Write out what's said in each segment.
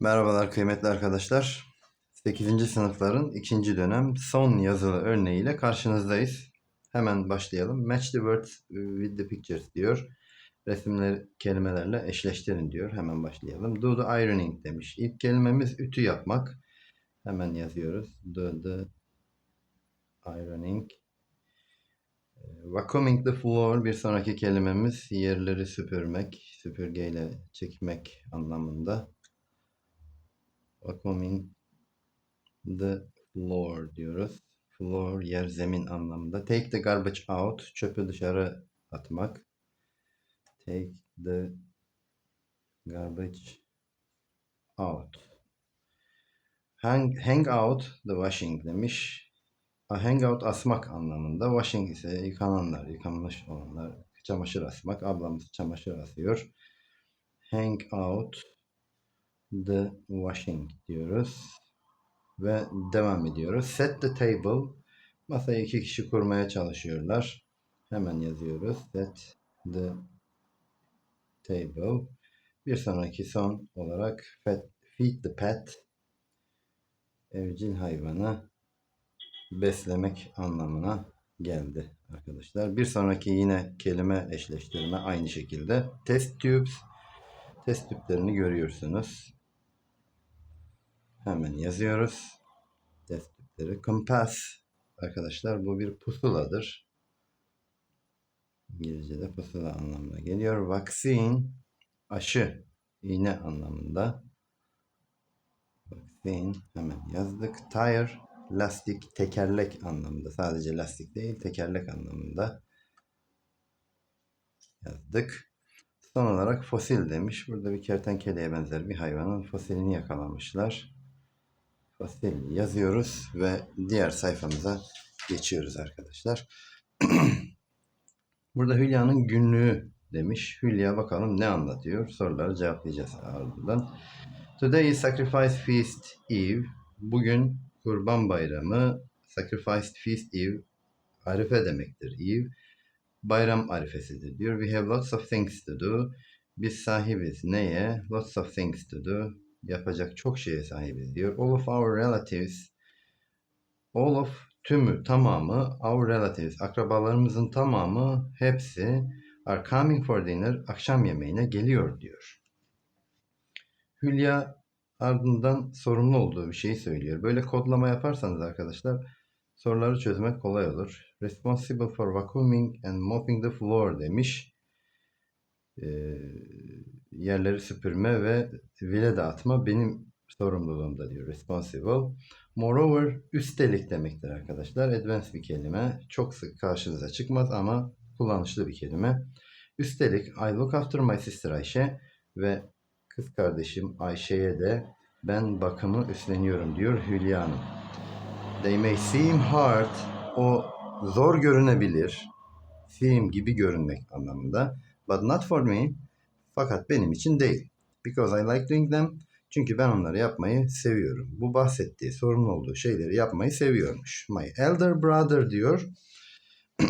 Merhabalar kıymetli arkadaşlar. 8. sınıfların 2. dönem son yazılı örneğiyle karşınızdayız. Hemen başlayalım. Match the words with the pictures diyor. Resimleri kelimelerle eşleştirin diyor. Hemen başlayalım. Do the ironing demiş. İlk kelimemiz ütü yapmak. Hemen yazıyoruz. Do the ironing. Ee, Vacuuming the floor bir sonraki kelimemiz yerleri süpürmek, süpürgeyle çekmek anlamında. Vacuuming the floor diyoruz. Floor yer zemin anlamında. Take the garbage out çöpü dışarı atmak. Take the garbage out. Hang, hang out the washing demiş. A hang out asmak anlamında. Washing ise yıkananlar, yıkanmış olanlar. Çamaşır asmak. Ablamız çamaşır asıyor. Hang out the washing diyoruz. Ve devam ediyoruz. Set the table. Masayı iki kişi kurmaya çalışıyorlar. Hemen yazıyoruz. Set the table. Bir sonraki son olarak feed the pet. Evcil hayvanı beslemek anlamına geldi arkadaşlar. Bir sonraki yine kelime eşleştirme aynı şekilde. Test tubes. Test tüplerini görüyorsunuz. Hemen yazıyoruz. Test tüpleri. Compass. Arkadaşlar bu bir pusuladır. İngilizce'de pusula anlamına geliyor. Vaccine. Aşı. iğne anlamında. Vaccine. Hemen yazdık. Tire. Lastik. Tekerlek anlamında. Sadece lastik değil tekerlek anlamında. Yazdık. Son olarak fosil demiş. Burada bir kertenkeleye benzer bir hayvanın fosilini yakalamışlar. Fosil yazıyoruz ve diğer sayfamıza geçiyoruz arkadaşlar. Burada Hülya'nın günlüğü demiş. Hülya bakalım ne anlatıyor? Soruları cevaplayacağız ardından. Today is Sacrifice Feast Eve. Bugün Kurban Bayramı. Sacrificed Feast Eve. Arife demektir Eve. Bayram arifesidir diyor. We have lots of things to do. Biz sahibiz neye? Lots of things to do. Yapacak çok şeye sahibiz diyor. All of our relatives. All of tümü, tamamı. Our relatives. Akrabalarımızın tamamı, hepsi are coming for dinner. Akşam yemeğine geliyor diyor. Hülya ardından sorumlu olduğu bir şeyi söylüyor. Böyle kodlama yaparsanız arkadaşlar soruları çözmek kolay olur. Responsible for vacuuming and mopping the floor demiş. Ee, yerleri süpürme ve vile dağıtma benim sorumluluğumda diyor. Responsible. Moreover üstelik demektir arkadaşlar. Advanced bir kelime. Çok sık karşınıza çıkmaz ama kullanışlı bir kelime. Üstelik I look after my sister Ayşe ve kız kardeşim Ayşe'ye de ben bakımı üstleniyorum diyor Hülya Hanım. They may seem hard. O zor görünebilir. Seem gibi görünmek anlamında. But not for me. Fakat benim için değil. Because I like doing them. Çünkü ben onları yapmayı seviyorum. Bu bahsettiği, sorumlu olduğu şeyleri yapmayı seviyormuş. My elder brother diyor.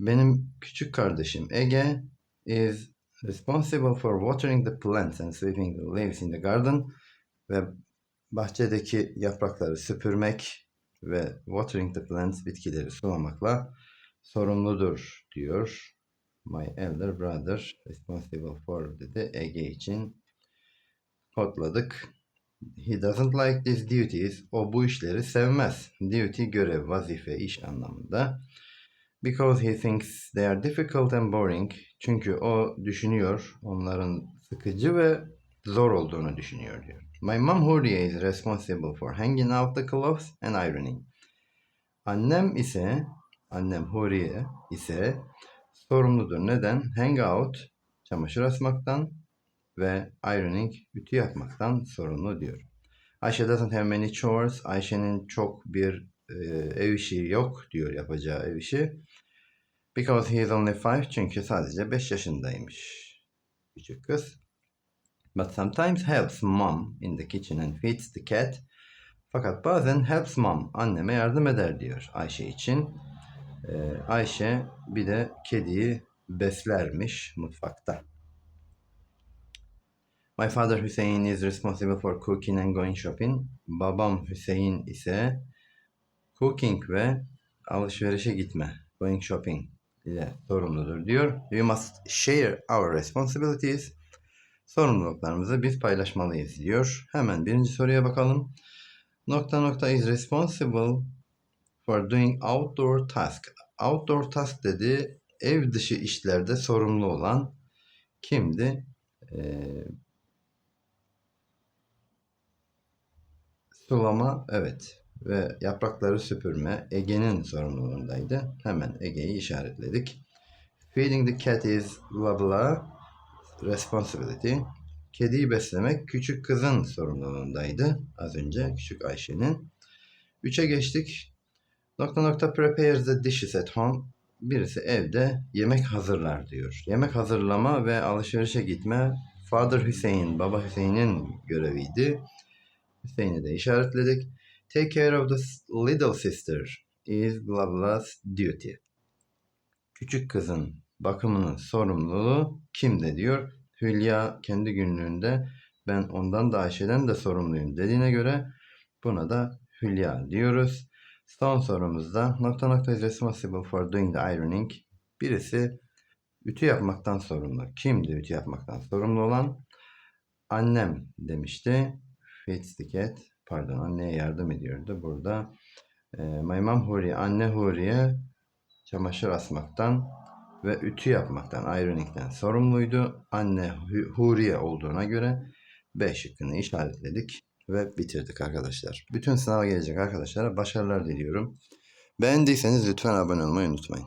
Benim küçük kardeşim Ege is responsible for watering the plants and sweeping the leaves in the garden ve bahçedeki yaprakları süpürmek ve watering the plants bitkileri sulamakla sorumludur diyor. My elder brother responsible for dedi Ege için kodladık. He doesn't like these duties. O bu işleri sevmez. Duty görev, vazife, iş anlamında. Because he thinks they are difficult and boring. Çünkü o düşünüyor onların sıkıcı ve zor olduğunu düşünüyor diyor. My mom Huriye is responsible for hanging out the clothes and ironing. Annem ise, annem Huriye ise sorumludur. Neden? Hang out, çamaşır asmaktan ve ironing, ütü yapmaktan sorumlu diyor. Ayşe doesn't have many chores. Ayşe'nin çok bir e, ev işi yok diyor yapacağı ev işi. Because he is only five. Çünkü sadece 5 yaşındaymış. Küçük kız. But sometimes helps mom in the kitchen and feeds the cat. Fakat bazen helps mom. Anneme yardım eder diyor Ayşe için. Ee, Ayşe bir de kediyi beslermiş mutfakta. My father Hüseyin is responsible for cooking and going shopping. Babam Hüseyin ise cooking ve alışverişe gitme, going shopping ile sorumludur diyor. We must share our responsibilities. Sorumluluklarımızı biz paylaşmalıyız diyor. Hemen birinci soruya bakalım. Nokta nokta is responsible for doing outdoor task. Outdoor task dedi ev dışı işlerde sorumlu olan kimdi? Ee, sulama evet ve yaprakları süpürme Ege'nin sorumluluğundaydı. Hemen Ege'yi işaretledik. Feeding the cat is blah blah responsibility. Kediyi beslemek küçük kızın sorumluluğundaydı. Az önce küçük Ayşe'nin. Üçe geçtik. Nokta nokta prepares the dishes at home. Birisi evde yemek hazırlar diyor. Yemek hazırlama ve alışverişe gitme Father Hüseyin, Baba Hüseyin'in göreviydi. Hüseyin'i de işaretledik. Take care of the little sister is blah blah's duty. Küçük kızın bakımının sorumluluğu kimde diyor. Hülya kendi günlüğünde ben ondan da Ayşe'den de sorumluyum dediğine göre buna da Hülya diyoruz. Son sorumuzda nokta nokta is responsible for doing the ironing. Birisi ütü yapmaktan sorumlu. Kimdi ütü yapmaktan sorumlu olan? Annem demişti. Feeds the cat. Pardon anneye yardım ediyordu. Burada e, My mom Huriye, anne Huriye çamaşır asmaktan ve ütü yapmaktan, ironing'den sorumluydu. Anne Hu- Huriye olduğuna göre B şıkkını işaretledik ve bitirdik arkadaşlar. Bütün sınava gelecek arkadaşlara başarılar diliyorum. Beğendiyseniz lütfen abone olmayı unutmayın.